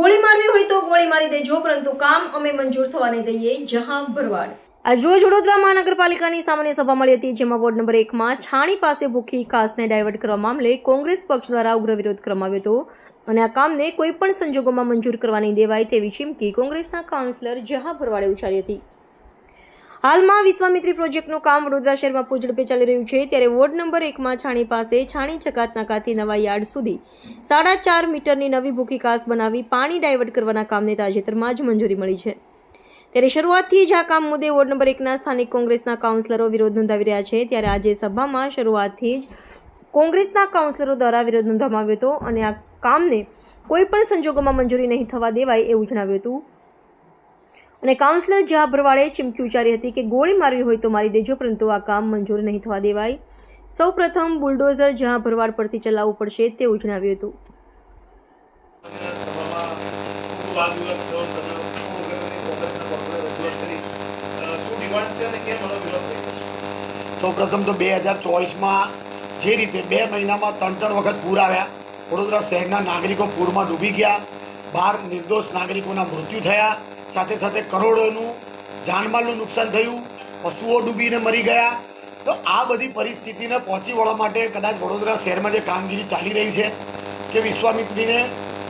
મારવી હોય તો ગોળી મારી દેજો, પરંતુ કામ અમે મંજૂર થવા નહીં દઈએ જહાં ભરવાડ. આજ રોજ વડોદરા મહાનગરપાલિકાની સામાન્ય સભા મળી હતી, જેમાં વોર્ડ નંબર એકમાં છાણી પાસે ભૂખી કાસને ડાયવર્ટ કરવા મામલે કોંગ્રેસ પક્ષ દ્વારા ઉગ્ર વિરોધ કરવામાં આવ્યો હતો. અને આ કામને કોઈપણ સંજોગોમાં મંજૂર કરવા નહીં દેવાય તેવી ચીમકી કોંગ્રેસના કાઉન્સિલર જહાં ભરવાડે ઉચ્ચારી હતી. હાલમાં વિશ્વામિત્રી પ્રોજેક્ટનું કામ વડોદરા શહેરમાં પૂરઝડપે ચાલી રહ્યું છે ત્યારે વોર્ડ નંબર એકમાં છાણી પાસે છાણી છકાત નાકાથી નવા યાર્ડ સુધી સાડા ચાર મીટરની નવી ભૂખી કાસ બનાવી પાણી ડાયવર્ટ કરવાના કામને તાજેતરમાં જ મંજૂરી મળી છે. ત્યારે શરૂઆતથી જ આ કામ મુદ્દે વોર્ડ નંબર એકના સ્થાનિક કોંગ્રેસના કાઉન્સિલરો વિરોધ નોંધાવી રહ્યા છે. ત્યારે આજે સભામાં શરૂઆતથી જ કોંગ્રેસના કાઉન્સિલરો દ્વારા વિરોધ નોંધવામાં આવ્યો હતો અને આ કામને કોઈપણ સંજોગોમાં મંજૂરી નહીં થવા દેવાય એવું જણાવ્યું હતું. અને કાઉન્સિલર જહા ભરવાડે ચીમકી ઉચ્ચારી હતી કે ગોળી મારવી હોય તો મારી દેજો, પરંતુ આ કામ મંજૂર નહીં થવા દેવાય. સૌ પ્રથમ બુલડોઝર જહા ભરવાડ પરથી ચલાવવું પડશે તેવું જણાવ્યું હતું. સૌ સૌપ્રથમ તો બે હજાર ચોવીસમાં જે રીતે બે મહિનામાં ત્રણ ત્રણ વખત પૂર આવ્યા, વડોદરા શહેરના નાગરિકો પૂરમાં ડૂબી ગયા, બાર નિર્દોષ નાગરિકોના મૃત્યુ થયા સાથે સાથે કરોડોનું જાનમાલનું નુકસાન થયું, પશુઓ ડૂબીને મરી ગયા. તો આ બધી પરિસ્થિતિને પહોંચી વળવા માટે કદાચ વડોદરા શહેરમાં જે કામગીરી ચાલી રહી છે કે વિશ્વામિત્રીને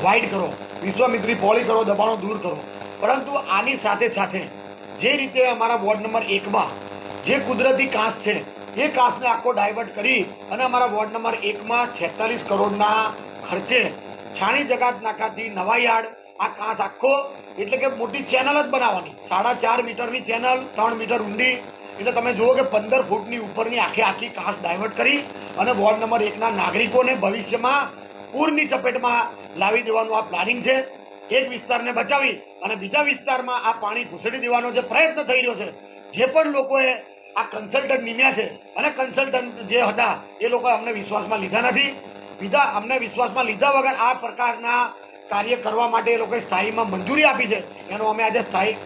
વાઇડ કરો, વિશ્વામિત્રી પોળી કરો, દબાણો દૂર કરો. પરંતુ આની સાથે સાથે જે રીતે અમારા વોર્ડ નંબર એકમાં જે કુદરતી કાંસ છે, એ કાંસને આખો ડાયવર્ટ કરી અને અમારા વોર્ડ નંબર એકમાં છેતાલીસ કરોડના ખર્ચે છાણી જગાત નાકાથી નવા આ કાંસ આખો એટલે કે મોટી ચેનલ જ બનાવવાની. સાડા ચાર મીટરની ચેનલ ત્રણ મીટર ઊંડી. એટલે તમે જુઓ કે પંદર ફૂટની ઉપરની આખે આખી કાંસ ડાયવર્ટ કરી અને વોર્ડ નંબર એકના નાગરિકોને ભવિષ્યમાં પૂરની ચપેટમાં લાવી દેવાનું આ પ્લાનિંગ છે. એક વિસ્તારને બચાવી અને બીજા વિસ્તારમાં આ પાણી ઘૂસડી દેવાનો જે પ્રયત્ન થઈ રહ્યો છે, જે પણ લોકોએ આ કન્સલ્ટન્ટ નિમ્યા છે અને કન્સલ્ટન્ટ જે હતા એ લોકોએ અમને વિશ્વાસમાં લીધા નથી. બીજા અમને વિશ્વાસમાં લીધા વગર આ પ્રકારના કાર્ય કરવા માટે એ લોકોએ સ્થાયીમાં મંજૂરી આપી છે. એનો અમે આજે સ્થાયી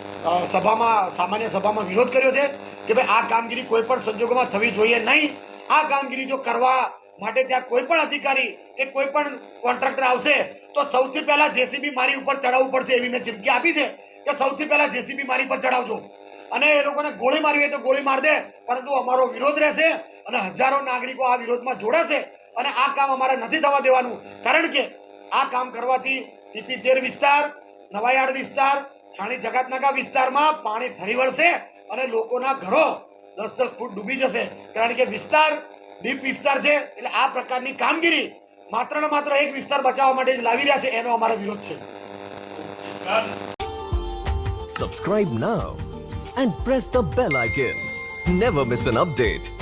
સભામાં, સામાન્ય સભામાં વિરોધ કર્યો છે કે ભાઈ આ કામગીરી કોઈ પણ સંજોગોમાં થવી જોઈએ નહીં. આ કામગીરી જો કરવા માટે ત્યાં કોઈ પણ અધિકારી કે કોઈ પણ કોન્ટ્રાક્ટર આવશે, તો સૌથી પહેલા જેસીબી મારી ઉપર ચડાવવું પડશે એવી મેં ચીમકી આપી છે કે સૌથી પહેલા જેસીબી મારી પર ચડાવજો અને એ લોકોને ગોળી મારવી હોય તો ગોળી માર દે, પરંતુ અમારો વિરોધ રહેશે અને હજારો નાગરિકો આ વિરોધમાં જોડાશે અને આ કામ અમારે નથી થવા દેવાનું. કારણ કે આ કામ કરવાથી ટીપી તેર વિસ્તાર નવાયાડ વિસ્તાર, છાણી જગતનાકા વિસ્તારમાં પાણી ફરી વળશે અને લોકોના ઘરો દસ દસ ફૂટ ડૂબી જશે. કારણ કે વિસ્તાર ડીપ વિસ્તાર છે, એટલે આ પ્રકારની કામગીરી માત્ર ને માત્ર એક વિસ્તાર બચાવવા માટે જ લાવી રહ્યા છે, એનો અમારો વિરોધ છે. Subscribe now and press the bell icon never miss an update.